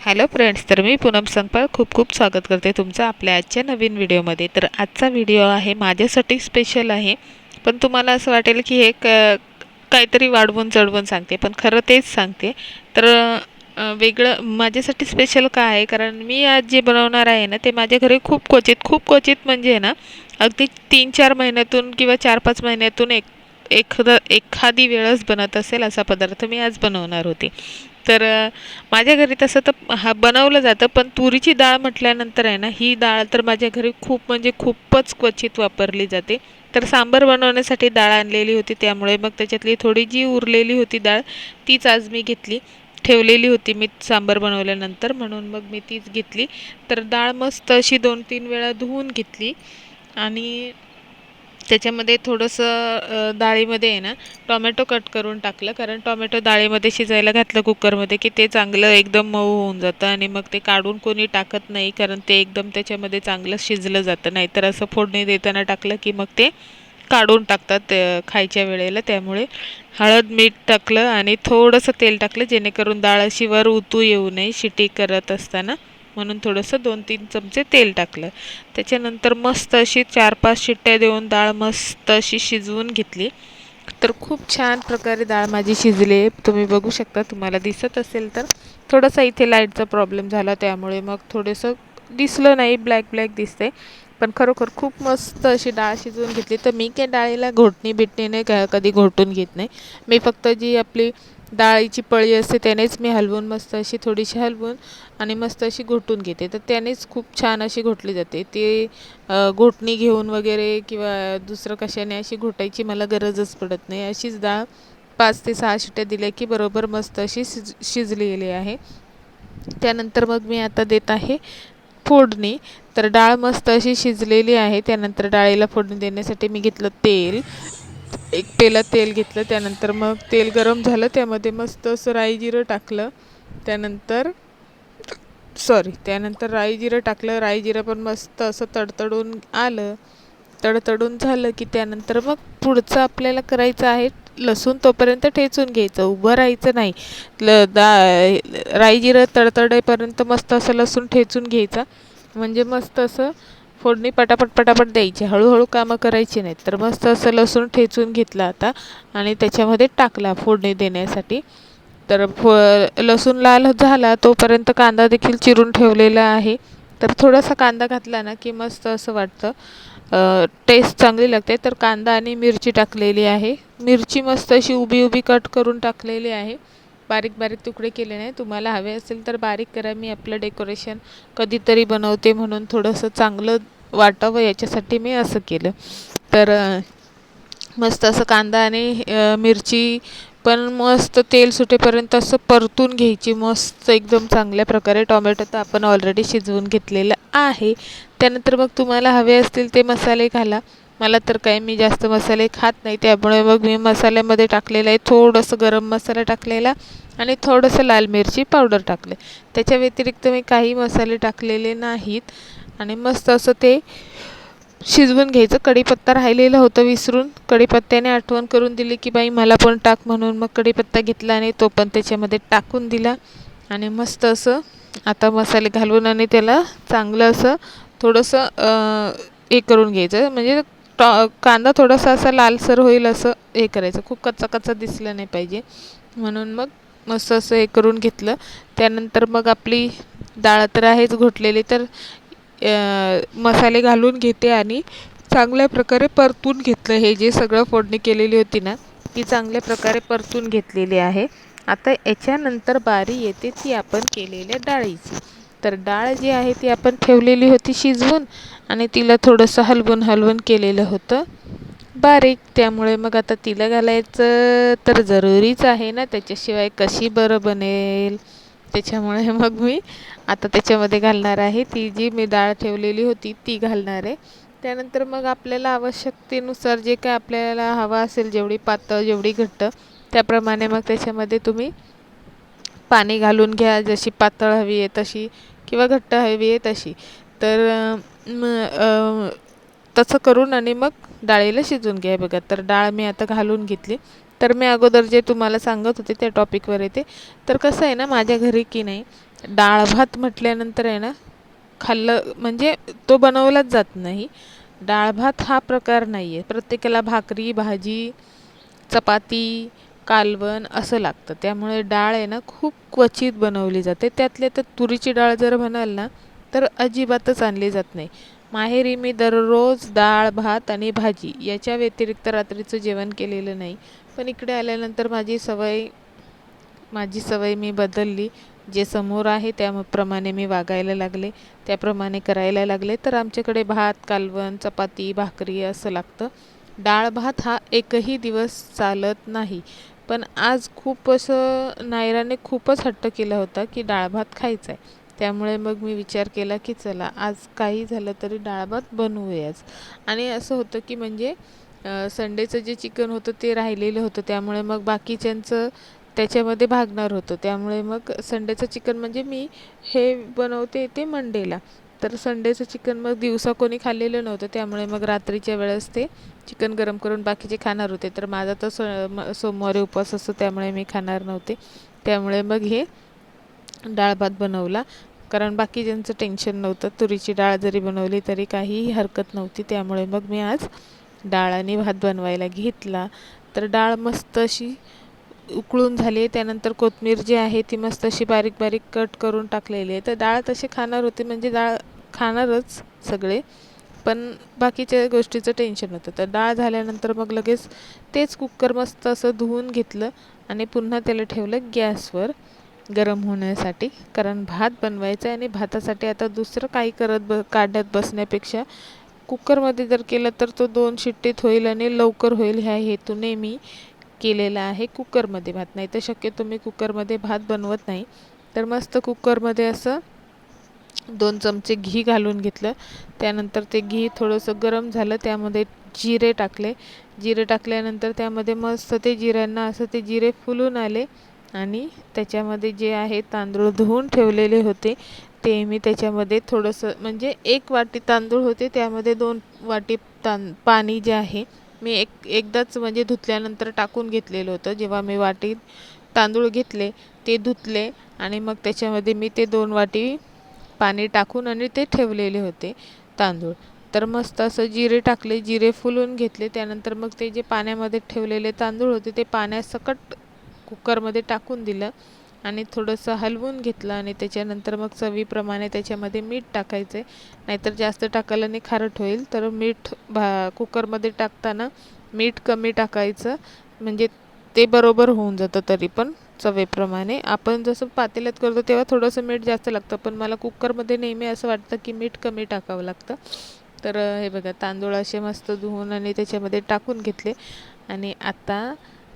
Hello friends तर मी पूनम संगपाळ खूप खूप स्वागत करते तुमचं आपल्या आजच्या नवीन व्हिडिओमध्ये. तर आजचा व्हिडिओ आहे माझ्यासाठी स्पेशल आहे. पण तुम्हाला असं वाटेल की हे क काहीतरी वाढवून चढवून सांगते पण खरं तेच सांगते. तर वेगळं माझ्यासाठी स्पेशल का आहे? कारण मी आज जे बनवणार आहे ना ते माझ्या घरी खूप क्वचित खूप क्वचित म्हणजे ना अगदी तीन चार महिन्यातून किंवा चार पाच महिन्यातून एक एखादा एखादी वेळच बनत असेल असा पदार्थ मी आज बनवणार होते. तर माझ्या घरी तसं तर हा बनवलं जातं पण तुरीची डाळ म्हटल्यानंतर आहे ना ही डाळ तर माझ्या घरी खूप म्हणजे खूपच क्वचित वापरली जाते. तर सांबार बनवण्यासाठी डाळ आणलेली होती त्यामुळे मग त्याच्यातली थोडी जी उरलेली होती डाळ तीच आज मी घेतली. ठेवलेली होती मी सांबार बनवल्यानंतर म्हणून मग मी तीच घेतली. तर डाळ मस्त अशी दोन तीन वेळा धुवून घेतली. आणि त्याच्यामध्ये थोडंसं डाळीमध्ये आहे ना टॉमॅटो कट करून टाकलं. कारण टॉमॅटो डाळीमध्ये शिजायला घातलं कुकरमध्ये की ते चांगलं एकदम मऊ होऊन जातं आणि मग ते काढून कोणी टाकत नाही कारण ते एकदम त्याच्यामध्ये चांगलं शिजलं जातं. नाहीतर असं फोडणी देताना टाकलं की मग ते काढून टाकतात खायच्या वेळेला. त्यामुळे हळद मीठ टाकलं आणि थोडंसं तेल टाकलं जेणेकरून डाळ अशी वर उतू येऊ नये शिटी करत असताना. म्हणून थोडंसं दोन तीन चमचे तेल टाकलं. त्याच्यानंतर मस्त अशी चार पाच शिट्ट्या देऊन डाळ मस्त अशी शिजवून घेतली. तर खूप छान प्रकारे डाळ माझी शिजली आहे. तुम्ही बघू शकता तुम्हाला दिसत असेल तर. थोडासा इथे लाईटचा प्रॉब्लेम झाला त्यामुळे मग थोडंसं दिसलं नाही ब्लॅक ब्लॅक दिसते पण खरोखर खूप मस्त अशी डाळ शिजवून घेतली. तर मी काय डाळीला घोटणी बिटणीने का कधी घोटून घेत नाही. मी फक्त जी आपली डाळीची पळी असते त्यानेच मी हलवून मस्त अशी थोडीशी हलवून आणि मस्त अशी घोटून घेते. तर त्यानेच खूप छान अशी घोटली जाते. ते घोटणी घेऊन वगैरे किंवा दुसरं कशाने अशी घोटायची मला गरजच पडत नाही. अशीच डाळ पाच ते सहा शिट्या दिल्या की बरोबर मस्त अशी शिज शिजलेली आहे. त्यानंतर मग मी आता देत आहे फोडणी. तर डाळ मस्त अशी शिजलेली आहे. त्यानंतर डाळीला फोडणी देण्यासाठी मी घेतलं तेल. एक पेला तेल घेतलं त्यानंतर मग तेल गरम झालं त्यामध्ये मस्त असं राई जिरं टाकलं त्यानंतर सॉरी त्यानंतर राई जिरं टाकलं राई जिरं पण मस्त असं तडतडून आलं. तडतडून झालं की त्यानंतर मग पुढचं आपल्याला करायचं आहे लसूण तोपर्यंत ठेचून घ्यायचं उभं राहायचं नाही. ल दा राई जिरं तडतडेपर्यंत मस्त असं लसूण ठेचून घ्यायचा. म्हणजे मस्त असं फोडणी पटापट पटापट द्यायची. हळूहळू कामं करायची नाहीत. तर मस्त असं लसूण ठेचून घेतलं आता आणि त्याच्यामध्ये टाकला फोडणी देण्यासाठी. तर फो लसूण लाल झाला तोपर्यंत कांदा देखील चिरून ठेवलेला आहे. तर थोडासा कांदा घातला ना की मस्त असं वाटतं. टेस्ट चांगली लागते. तर कांदा आणि मिरची टाकलेली आहे. मिरची मस्त अशी उभी उभी कट करून टाकलेली आहे. बारीक बारीक तुकडे केले नाही. तुम्हाला हवे असेल तर बारीक करा. मी आपलं डेकोरेशन कधीतरी बनवते म्हणून थोडंसं चांगलं वाटावं याच्यासाठी मी असं केलं. तर मस्त असं कांदा आणि मिरची पण मस्त तेल सुटेपर्यंत असं परतून घ्यायची. मस्त एकदम चांगल्या प्रकारे टॉमॅटो तर आपण ऑलरेडी शिजवून घेतलेलं आहे. त्यानंतर मग तुम्हाला हवे असतील ते मसाले घाला. मला तर काय मी जास्त मसाले खात नाही त्यामुळे मग मी मसाल्यामध्ये टाकलेलं आहे थोडंसं गरम मसाला टाकलेला आणि थोडंसं लाल मिरची पावडर टाकले. त्याच्या व्यतिरिक्त मी काही मसाले टाकलेले नाहीत आणि मस्त असं ते शिजवून घ्यायचं. कढीपत्ता राहिलेलं होतं विसरून कढीपत्त्याने आठवण करून दिली की बाई मला पण टाक म्हणून मग कढीपत्ता घेतला आणि तो पण त्याच्यामध्ये टाकून दिला आणि मस्त असं आता मसाले घालून आणि त्याला चांगलं असं थोडंसं हे करून घ्यायचं. म्हणजे टॉ कांदा थोडासा असा लालसर होईल असं हे करायचं. खूप कच्चा कच्चा दिसलं नाही पाहिजे. म्हणून मग मस्त असं हे करून घेतलं. त्यानंतर मग आपली डाळ तर आहेच घोटलेली तर मसाले घालून घेते आणि चांगल्या प्रकारे परतून घेतलं. हे जे सगळं फोडणी केलेली होती ना ती चांगल्या प्रकारे परतून घेतलेली आहे. आता याच्यानंतर बारी येते ती आपण केलेल्या डाळीची. तर डाळ जी आहे ती आपण ठेवलेली होती शिजवून आणि तिला थोडंसं हलवून हलवून केलेलं होतं. बारीक त्यामुळे मग आता तिला घालायचं तर जरुरीच आहे ना त्याच्याशिवाय कशी बरं बनेल? त्याच्यामुळे मग मी आता त्याच्यामध्ये घालणार आहे. ती जी मी डाळ ठेवलेली होती ती घालणार आहे. त्यानंतर मग आपल्याला आवश्यकतेनुसार जे काय आपल्याला हवं असेल जेवढी पातळ जेवढी घट्ट त्याप्रमाणे मग त्याच्यामध्ये तुम्ही पाणी घालून घ्या. जशी पातळ हवी आहे तशी किंवा घट्ट हवी आहे तशी. तर मग तसं करून आणि मग डाळीला शिजून घ्या बघा. तर डाळ मी आता घालून घेतली. तर मी अगोदर जे तुम्हाला सांगत होते त्या टॉपिकवर येते. तर कसं आहे ना माझ्या घरी की नाही डाळ भात म्हटल्यानंतर आहे ना खाल्लं म्हणजे तो बनवलाच जात नाही. डाळ भात हा प्रकार नाही आहे प्रत्येकाला भाकरी भाजी चपाती कालवण असं लागतं. त्यामुळे डाळ आहे ना खूप क्वचित बनवली जाते. त्यातल्या त्यात तुरीची डाळ जर म्हणाल ना तर अजिबातच आणली जात नाही. माहेरी मी दररोज डाळ भात आणि भाजी याच्या व्यतिरिक्त रात्रीचं जेवण केलेलं नाही. पण इकडे आल्यानंतर माझी सवय माझी सवय मी बदलली. जे समोर आहे त्याप्रमाणे मी वागायला लागले. त्याप्रमाणे करायला लागले. तर आमच्याकडे भात कालवण चपाती भाकरी असं लागतं. डाळ भात हा एकही दिवस चालत नाही. पण आज खूप असं नायराने खूपच हट्ट केला होता की डाळ भात खायचा आहे त्यामुळे मग मी विचार केला की चला आज काही झालं तरी डाळ भात बनवूयाच. आणि असं होतं की म्हणजे संडेचं जे चिकन होतं ते राहिलेलं होतं. त्यामुळे मग बाकीच्यांचं त्याच्यामध्ये भागणार होतं. त्यामुळे मग संडेचं चिकन म्हणजे मी हे बनवते ते मंडेला. तर संडेचं चिकन मग दिवसा कोणी खाल्लेलं नव्हतं त्यामुळे मग रात्रीच्या वेळेस ते चिकन गरम करून बाकीचे खाणार होते. तर माझा तर सो सोमवारी उपवास असतो त्यामुळे मी खाणार नव्हते. त्यामुळे मग हे डाळ भात बनवला. कारण बाकी ज्यांचं टेन्शन नव्हतं तुरीची डाळ जरी बनवली तरी काहीही हरकत नव्हती. त्यामुळे मग मी आज डाळ आणि भात बनवायला घेतला. तर डाळ मस्त अशी उकळून झाली त्यानंतर कोथमीर जी आहे ती मस्त अशी बारीक बारीक कट करून टाकलेली आहे. तर डाळ तशी खाणार होती म्हणजे डाळ खाणारच सगळे पण बाकीच्या गोष्टीचं टेन्शन होतं. तर डाळ झाल्यानंतर मग लगेच तेच कुकर मस्त असं धुवून घेतलं आणि पुन्हा त्याला ठेवलं गॅसवर गरम होण्यासाठी. कारण भात बनवायचा आहे आणि भातासाठी आता दुसरं काही करत ब काढत बसण्यापेक्षा कुकरमध्ये जर केलं तर तो दोन शिट्टीत होईल आणि लवकर होईल ह्या हेतूने मी केलेला आहे कुकरमध्ये भात. नाही तर शक्यतो मी कुकरमध्ये भात बनवत नाही. तर मस्त कुकरमध्ये असं दोन चमचे घी घालून घेतलं. त्यानंतर ते घी थोडंसं गरम झालं. त्यामध्ये जिरे टाकले. जिरे टाकल्यानंतर त्यामध्ये मस्त ते जिऱ्यांना असं ते जिरे फुलून आले. आणि त्याच्यामध्ये जे आहे तांदूळ धुवून ठेवलेले होते ते मी त्याच्यामध्ये थोडंसं म्हणजे एक वाटी तांदूळ होते. त्यामध्ये दोन वाटी तां पाणी जे आहे मी एक एकदाच म्हणजे धुतल्यानंतर टाकून घेतलेलं होतं. जेव्हा मी वाटीत तांदूळ घेतले ते धुतले आणि मग त्याच्यामध्ये मी ते दोन वाटी पाणी टाकून आणि ते ठेवलेले होते तांदूळ. तर मस्त असं जिरे टाकले जिरे फुलून घेतले. त्यानंतर मग ते जे पाण्यामध्ये ठेवलेले तांदूळ होते ते पाण्यासकट कुकरमध्ये टाकून दिलं. आणि थोडंसं हलवून घेतलं आणि त्याच्यानंतर मग चवीप्रमाणे त्याच्यामध्ये मीठ टाकायचं. आहे नाहीतर जास्त टाकायला आणि खारट होईल तर मीठ भा कुकरमध्ये टाकताना मीठ कमी टाकायचं. म्हणजे ते बरोबर होऊन जातं तरी पण चवेप्रमाणे. आपण जसं पातेल्यात करतो तेव्हा थोडंसं मीठ जास्त लागतं पण मला कुकरमध्ये नेहमी असं वाटतं की मीठ कमी टाकावं लागतं. तर हे बघा तांदूळ असे मस्त धुवून आणि त्याच्यामध्ये टाकून घेतले. आणि आता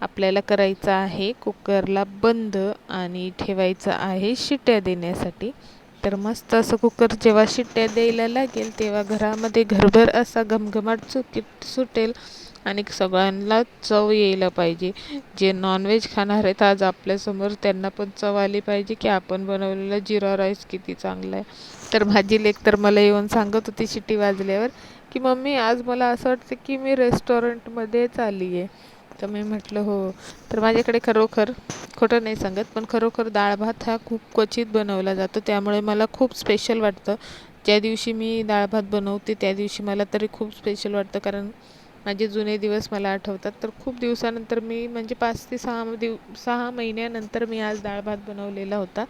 आपल्याला करायचं आहे कुकरला बंद आणि ठेवायचं आहे शिट्ट्या देण्यासाठी. तर मस्त असं कुकर जेव्हा शिट्ट्या द्यायला लागेल तेव्हा घरामध्ये घरभर असा घमघमाट चुकी सुटेल आणि सगळ्यांना चव यायला पाहिजे. जे नॉनव्हेज खाणार आहेत आज आपल्यासमोर त्यांना पण चव आली पाहिजे की आपण बनवलेला जिरा राईस किती चांगला आहे. तर माझी लेक तर मला येऊन सांगत होती शिट्टी वाजल्यावर की मम्मी आज मला असं वाटतं की मी रेस्टॉरंटमध्येच आली आहे तर मी म्हटलं हो. तर माझ्याकडे खरोखर खोटं नाही सांगत पण खरोखर डाळ भात हा खूप क्वचित बनवला जातो. त्यामुळे मला खूप स्पेशल वाटतं. ज्या दिवशी मी डाळ भात बनवते त्या दिवशी मला तरी खूप स्पेशल वाटतं. कारण माझे जुने दिवस मला आठवतात. तर खूप दिवसानंतर मी म्हणजे पाच ते सहा दिव सहा महिन्यानंतर मी आज डाळ भात बनवलेला होता.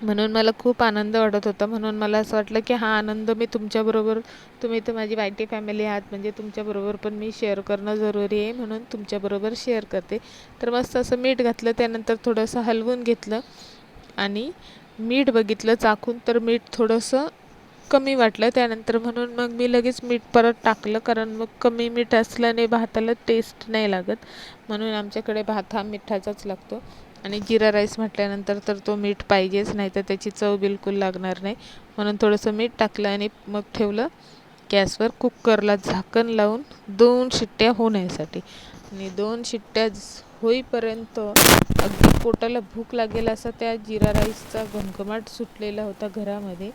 म्हणून मला खूप आनंद वाटत होता. म्हणून मला असं वाटलं की हा आनंद मी तुमच्याबरोबर तुम्ही तर माझी वायटी फॅमिली आहात म्हणजे तुमच्याबरोबर पण मी शेअर करणं जरुरी आहे म्हणून तुमच्याबरोबर शेअर करते. तर मस्त असं मीठ घातलं त्यानंतर थोडंसं हलवून घेतलं आणि मीठ बघितलं चाखून तर मीठ थोडंसं कमी वाटलं. त्यानंतर म्हणून मग मी लगेच मीठ परत टाकलं कारण मग कमी मीठ असल्याने भाताला टेस्ट नाही लागत. म्हणून आमच्याकडे भात हा मिठाचाच लागतो. आणि जिरा राईस म्हटल्यानंतर तर तो मीठ पाहिजेच नाही तर त्याची चव बिलकुल लागणार नाही. म्हणून थोडंसं मीठ टाकलं आणि मग ठेवलं गॅसवर कुकरला झाकण लावून दोन शिट्ट्या होण्यासाठी. आणि दोन शिट्ट्या होईपर्यंत अगदी पोटाला भूक लागेल असा त्या जिरा राईसचा घमघमाट सुटलेला होता घरामध्ये.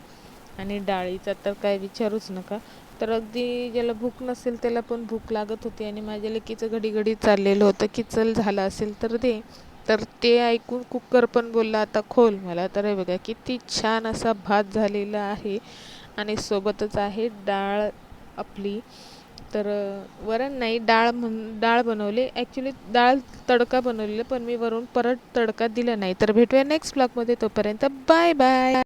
आणि डाळीचा तर काय विचारूच नका. तर अगदी ज्याला भूक नसेल त्याला पण भूक लागत होती आणि माझ्या लेकीचं घडी घडी चाललेलं होतं की चल झालं असेल तर दे. तर ते ऐकून कुकर पण बोलला आता खोल मला तर हे बघा किती छान असा भात झालेला आहे आणि सोबतच आहे डाळ आपली. तर वरण नाही डाळ म्हण डाळ बनवली. ॲक्च्युली डाळ तडका बनवलेला पण मी वरून परत तडका दिला नाही. तर भेटूया नेक्स्ट ब्लॉगमध्ये तोपर्यंत बाय बाय